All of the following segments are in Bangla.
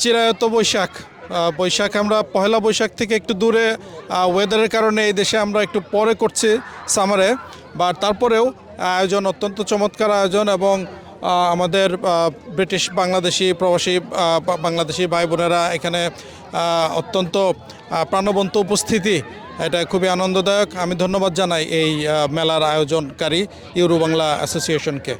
চিরায়ত বৈশাখ। বৈশাখ আমরা, পহেলা বৈশাখ থেকে একটু দূরে ওয়েদারের কারণে এই দেশে আমরা একটু পরে করছি সামারে বা তারপরেও আয়োজন অত্যন্ত চমৎকার আয়োজন এবং আমাদের ব্রিটিশ বাংলাদেশি প্রবাসী বাংলাদেশি ভাই বোনেরা এখানে অত্যন্ত প্রাণবন্ত উপস্থিতি। এটা খুবই আনন্দদায়ক। আমি ধন্যবাদ জানাই এই মেলার আয়োজনকারী ইউরো বাংলা অ্যাসোসিয়েশনকে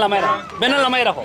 La mera, ven a la mera, jo.